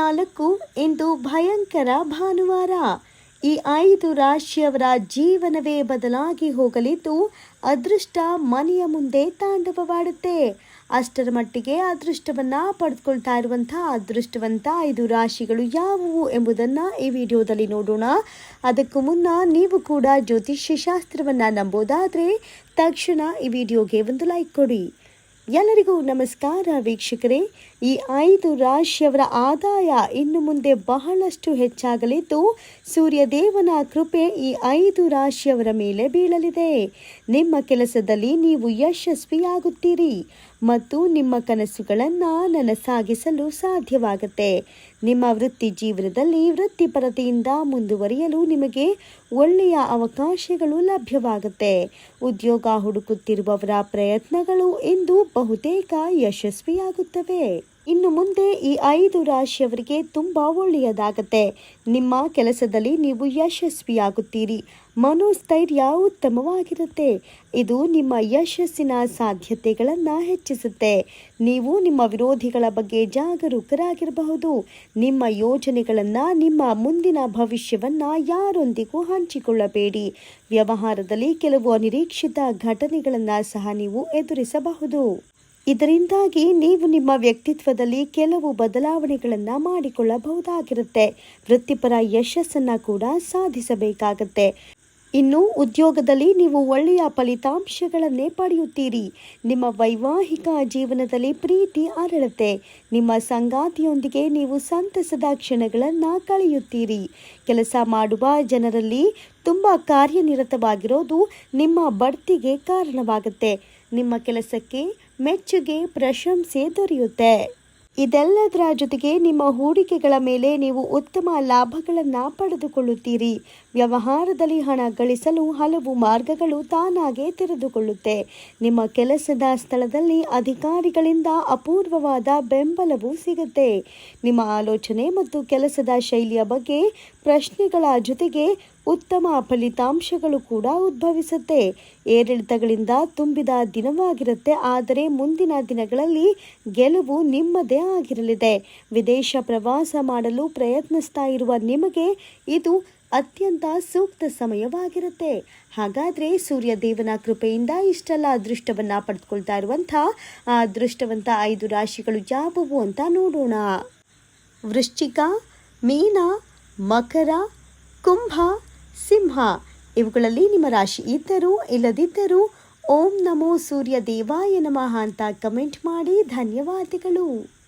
ಹದಿನಾಲ್ಕು ಇಂದು ಭಯಂಕರ ಭಾನುವಾರ. ಈ ಐದು ರಾಶಿಯವರ ಜೀವನವೇ ಬದಲಾಗಿ ಹೋಗಲಿದ್ದು ಅದೃಷ್ಟ ಮನೆಯ ಮುಂದೆ ತಾಂಡವವಾಡುತ್ತೆ. ಅಷ್ಟರ ಮಟ್ಟಿಗೆ ಅದೃಷ್ಟವನ್ನ ಪಡೆದುಕೊಳ್ತಾ ಇರುವಂತಹ ಅದೃಷ್ಟವಂತ ಐದು ರಾಶಿಗಳು ಯಾವುವು ಎಂಬುದನ್ನು ಈ ವಿಡಿಯೋದಲ್ಲಿ ನೋಡೋಣ. ಅದಕ್ಕೂ ಮುನ್ನ ನೀವು ಕೂಡ ಜ್ಯೋತಿಷ್ಯ ಶಾಸ್ತ್ರವನ್ನ ನಂಬೋದಾದ್ರೆ ತಕ್ಷಣ ಈ ವಿಡಿಯೋಗೆ ಒಂದು ಲೈಕ್ ಕೊಡಿ. ಎಲ್ಲರಿಗೂ ನಮಸ್ಕಾರ ವೀಕ್ಷಕರೇ. ಈ ಐದು ರಾಶಿಯವರ ಆದಾಯ ಇನ್ನು ಮುಂದೆ ಬಹಳಷ್ಟು ಹೆಚ್ಚಾಗಲಿದ್ದು, ಸೂರ್ಯದೇವನ ಕೃಪೆ ಈ ಐದು ರಾಶಿಯವರ ಮೇಲೆ ಬೀಳಲಿದೆ. ನಿಮ್ಮ ಕೆಲಸದಲ್ಲಿ ನೀವು ಯಶಸ್ವಿಯಾಗುತ್ತೀರಿ ಮತ್ತು ನಿಮ್ಮ ಕನಸುಗಳನ್ನು ನನಸಾಗಿಸಲು ಸಾಧ್ಯವಾಗುತ್ತೆ. ನಿಮ್ಮ ವೃತ್ತಿ ಜೀವನದಲ್ಲಿ ವೃತ್ತಿಪರತೆಯಿಂದ ಮುಂದುವರಿಯಲು ನಿಮಗೆ ಒಳ್ಳೆಯ ಅವಕಾಶಗಳು ಲಭ್ಯವಾಗುತ್ತೆ. ಉದ್ಯೋಗ ಹುಡುಕುತ್ತಿರುವವರ ಪ್ರಯತ್ನಗಳು ಇಂದು ಬಹುತೇಕ ಯಶಸ್ವಿಯಾಗುತ್ತವೆ. ಇನ್ನು ಮುಂದೆ ಈ ಐದು ರಾಶಿಯವರಿಗೆ ತುಂಬಾ ಒಳ್ಳೆಯದಾಗತ್ತೆ. ನಿಮ್ಮ ಕೆಲಸದಲ್ಲಿ ನೀವು ಯಶಸ್ವಿಯಾಗುತ್ತೀರಿ. ಮನೋಸ್ಥೈರ್ಯ ಉತ್ತಮವಾಗಿರುತ್ತೆ. ಇದು ನಿಮ್ಮ ಯಶಸ್ಸಿನ ಸಾಧ್ಯತೆಗಳನ್ನು ಹೆಚ್ಚಿಸುತ್ತೆ. ನೀವು ನಿಮ್ಮ ವಿರೋಧಿಗಳ ಬಗ್ಗೆ ಜಾಗರೂಕರಾಗಿರಬಹುದು. ನಿಮ್ಮ ಯೋಜನೆಗಳನ್ನು ನಿಮ್ಮ ಮುಂದಿನ ಭವಿಷ್ಯವನ್ನು ಯಾರೊಂದಿಗೂ ಹಂಚಿಕೊಳ್ಳಬೇಡಿ. ವ್ಯವಹಾರದಲ್ಲಿ ಕೆಲವು ಅನಿರೀಕ್ಷಿತ ಘಟನೆಗಳನ್ನು ಸಹ ನೀವು ಎದುರಿಸಬಹುದು. ಇದರಿಂದಾಗಿ ನೀವು ನಿಮ್ಮ ವ್ಯಕ್ತಿತ್ವದಲ್ಲಿ ಕೆಲವು ಬದಲಾವಣೆಗಳನ್ನು ಮಾಡಿಕೊಳ್ಳಬಹುದಾಗಿರುತ್ತೆ. ವೃತ್ತಿಪರ ಯಶಸ್ಸನ್ನು ಕೂಡ ಸಾಧಿಸಬೇಕಾಗತ್ತೆ. ಇನ್ನು ಉದ್ಯೋಗದಲ್ಲಿ ನೀವು ಒಳ್ಳೆಯ ಫಲಿತಾಂಶಗಳನ್ನೇ ಪಡೆಯುತ್ತೀರಿ. ನಿಮ್ಮ ವೈವಾಹಿಕ ಜೀವನದಲ್ಲಿ ಪ್ರೀತಿ ಅರಳುತ್ತೆ. ನಿಮ್ಮ ಸಂಗಾತಿಯೊಂದಿಗೆ ನೀವು ಸಂತಸದ ಕ್ಷಣಗಳನ್ನು ಕಳೆಯುತ್ತೀರಿ. ಕೆಲಸ ಮಾಡುವ ಜನರಲ್ಲಿ ತುಂಬ ಕಾರ್ಯನಿರತವಾಗಿರೋದು ನಿಮ್ಮ ಬಡ್ತಿಗೆ ಕಾರಣವಾಗುತ್ತೆ. ನಿಮ್ಮ ಕೆಲಸಕ್ಕೆ ಮೆಚ್ಚುಗೆ, ಪ್ರಶಂಸೆ ದೊರೆಯುತ್ತೆ. ಇದೆಲ್ಲದರ ಜೊತೆಗೆ ನಿಮ್ಮ ಹೂಡಿಕೆಗಳ ಮೇಲೆ ನೀವು ಉತ್ತಮ ಲಾಭಗಳನ್ನು ಪಡೆದುಕೊಳ್ಳುತ್ತೀರಿ. ವ್ಯವಹಾರದಲ್ಲಿ ಹಣ ಗಳಿಸಲು ಹಲವು ಮಾರ್ಗಗಳು ತಾನಾಗೆ ತೆರೆದುಕೊಳ್ಳುತ್ತೆ. ನಿಮ್ಮ ಕೆಲಸದ ಸ್ಥಳದಲ್ಲಿ ಅಧಿಕಾರಿಗಳಿಂದ ಅಪೂರ್ವವಾದ ಬೆಂಬಲವೂ ಸಿಗುತ್ತೆ. ನಿಮ್ಮ ಆಲೋಚನೆ ಮತ್ತು ಕೆಲಸದ ಶೈಲಿಯ ಬಗ್ಗೆ ಪ್ರಶ್ನೆಗಳ ಜೊತೆಗೆ ಉತ್ತಮ ಫಲಿತಾಂಶಗಳು ಕೂಡ ಉದ್ಭವಿಸುತ್ತೆ. ಏರಿಳಿತಗಳಿಂದ ತುಂಬಿದ ದಿನವಾಗಿರುತ್ತೆ, ಆದರೆ ಮುಂದಿನ ದಿನಗಳಲ್ಲಿ ಗೆಲುವು ನಿಮ್ಮದೇ ಆಗಿರಲಿದೆ. ವಿದೇಶ ಪ್ರವಾಸ ಮಾಡಲು ಪ್ರಯತ್ನಿಸ್ತಾ ಇರುವ ನಿಮಗೆ ಇದು ಅತ್ಯಂತ ಸೂಕ್ತ ಸಮಯವಾಗಿರುತ್ತೆ. ಹಾಗಾದರೆ ಸೂರ್ಯ ದೇವನ ಕೃಪೆಯಿಂದ ಇಷ್ಟೆಲ್ಲ ಅದೃಷ್ಟವನ್ನು ಪಡೆದುಕೊಳ್ತಾ ಇರುವಂಥ ಆ ಅದೃಷ್ಟವಂತ ಐದು ರಾಶಿಗಳು ಯಾವುವು ಅಂತ ನೋಡೋಣ. ವೃಶ್ಚಿಕ, ಮೀನ, ಮಕರ, ಕುಂಭ ಸಿಂಹ. ಇವುಗಳಲ್ಲಿ ನಿಮ್ಮ ರಾಶಿ ಇದ್ದರೂ ಇಲ್ಲದಿದ್ದರೂ ಓಂ ನಮೋ ಸೂರ್ಯ ದೇವಾಯ ನಮಃ ಅಂತ ಕಮೆಂಟ್ ಮಾಡಿ ಧನ್ಯವಾದಗಳು.